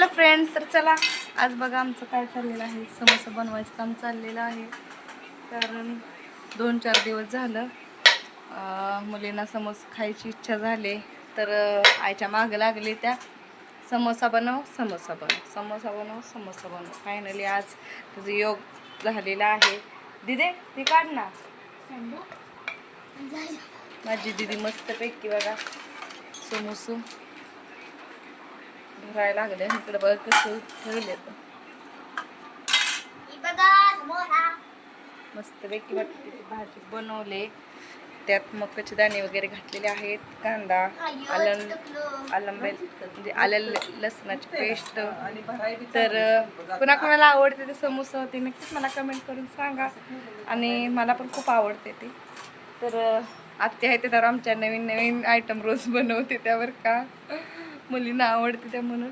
Hello friends तर चला. आज बघा आमचं काय चाललेलं आहे. समोसा बनवायचं काम चाललेलं आहे. कारण दोन चार दिवस झालं. मुलींना समोसा खायची इच्छा झाली. तर आईच्या मागं लागली त्या. समोसा बनव समोसा बनव. समोसा बनव समोसा बनव. फायनली आज त्याचं योग झालेला आहे. दिदे ती काढ ना. माझी दिदी मस्तपैकी बघा. समोसू. भरायला लागले इकडे बघ कसं ठेवले मस्तपैकी बटाट्याची भाजी बनवले. त्यात मकाचे दाणे वगैरे घातलेले आहेत कांदा आलं आलं म्हणजे आलं लसणाची पेस्ट. तर कुणा कोणाला आवडते ते समोसा ते नक्कीच मला कमेंट करून सांगा. आणि मला पण खूप आवडते ते. तर आत्या आहे ते तर आमच्या नवीन नवीन आयटम रोज बनवते त्यावर का? मुलींना आवडते त्या म्हणून.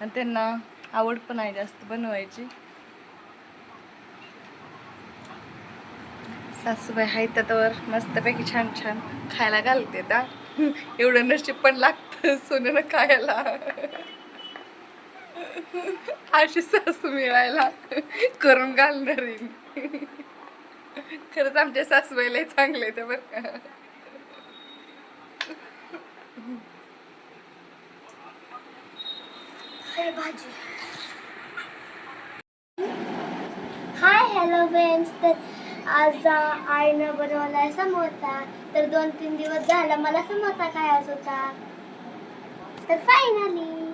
आणि त्यांना आवड पण आहे जास्त बनवायची. सासूबाई आहेत त्यावर मस्तपैकी छान छान खायला घालते दा एवढं नशीब पण लागतं सोन्यानं खायला. अशी सासू मिळायला करून घालणारी. खरंच आमच्या सासूबाईला चांगले ते बरं का. भाजी. हाय हॅलो फ्रेंड्स तर आज आईनं आईनं आहे समोसा. तर दोन तीन दिवस झाला मला समोसा खायचा होता. तर फायनली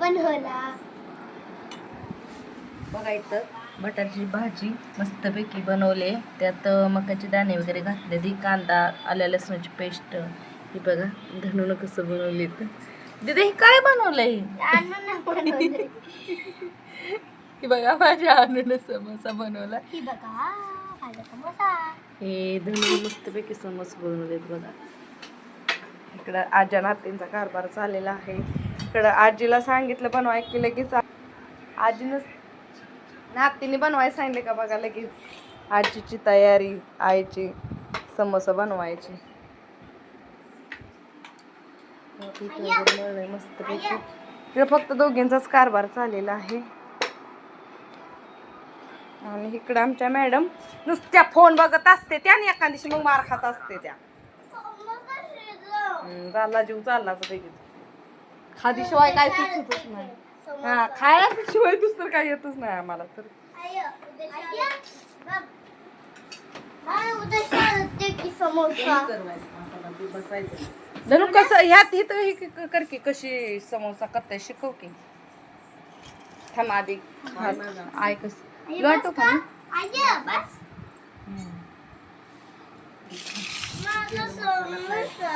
बनवला. बघा इथं बटाट्याची भाजी मस्तपैकी बनवले त्यात मकाचे दाणे वगैरे घातले ती कांदा आल्या लसणाची पेस्ट. ही बघा धणून कसं बनवली तर दिदी हे काय बनवलंय? ही बघा माझ्या आणून समोसा बनवला. ही धणू मस्तपैकी समोसा बनवलेत बघा. इकडं आज्या नातींचा कारभार चाललेला आहे. इकडं आजीला सांगितलं बनवाय की लगेच. आजीनं नातीने बनवायला सांगितले का बघा लगेच. आजीची तयारी आईची समोसा बनवायची. मस्तपैकी इकडे फक्त दोघींचाच कारभार चाललेला आहे. आणि इकडं आमच्या मॅडम नुसत्या फोन बघत असते त्या आणि एका दिवशी मग मार खात असते त्या. चालला जीव चाललाच खादी शिवाय काय सुचतच नाही. हा खायला शिवाय दुसरं काय येतच नाही आम्हाला तर. समोसा. धनु कसं ह्यात ही तर ही क- कर की कशी समोसा करताय शिकव की. थांब आधी. आय कस वाटू का? बस. माझा समोसा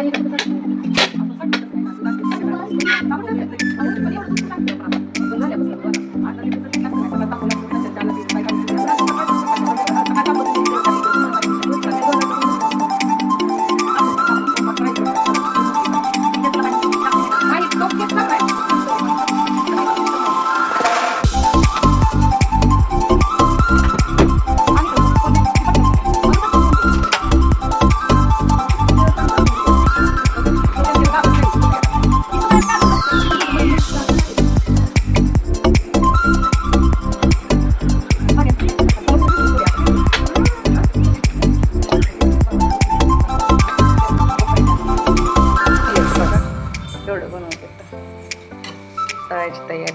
एवढं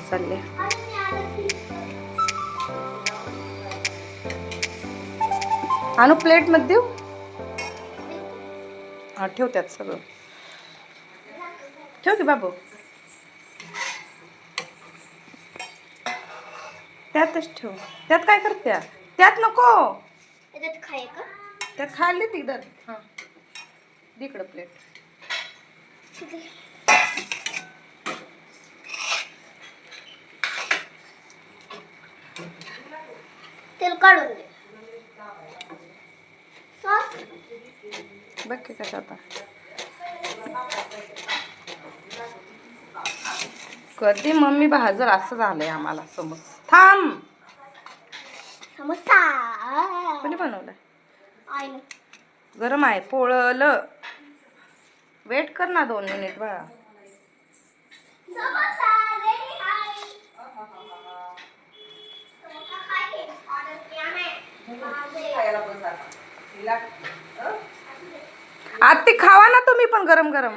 चालली. आणू प्लेटमध्ये देऊ? हा ठेव त्यात सगळं. ठेव की बाबू? त्यातच ठेव. त्यात काय करते त्यात नको. त्यात खाल्ली ती दर. हां. इकडं प्लेट ठीक आहे तेल काढून दे. सॉस बघ की कसं आता कधी मम्मी भाजर असं झालंय आम्हाला समज. थांब. समोसा. कोणी बनवलंय? आईने. गरम आहे पोळलं. वेट कर ना दोन मिनिट बाळा. आज आत्ती खावा ना तुम्ही पण गरम गरम.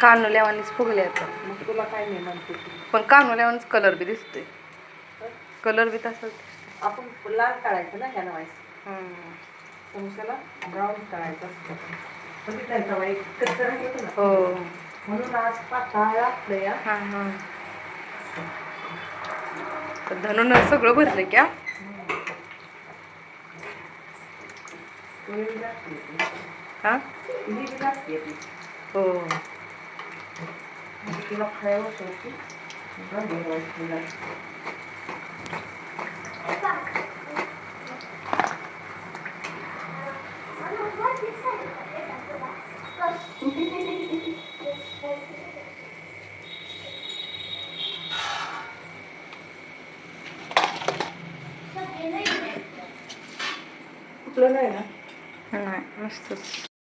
कानुल्यावानीच फुगले आता. मग तुला काय नाही म्हणते पण कानुल्यावानीच कलर बी दिसतोय. कलर बी तसाच आपण लाल काढायचं ना ह्या व्हायचं. समोसाला ब्राऊन काढायचं असतं. कच्चं राहिलं हो. म्हणून आज पाताळ आपलं या हा हा. तर धनून सगळं भरलं क्या वेळ लागते ती. हा ती बी लागते ती. हो मग तिला फ्राय होती भाजी व्हायची तिला. कुठलं नाही ना नाही मस्तच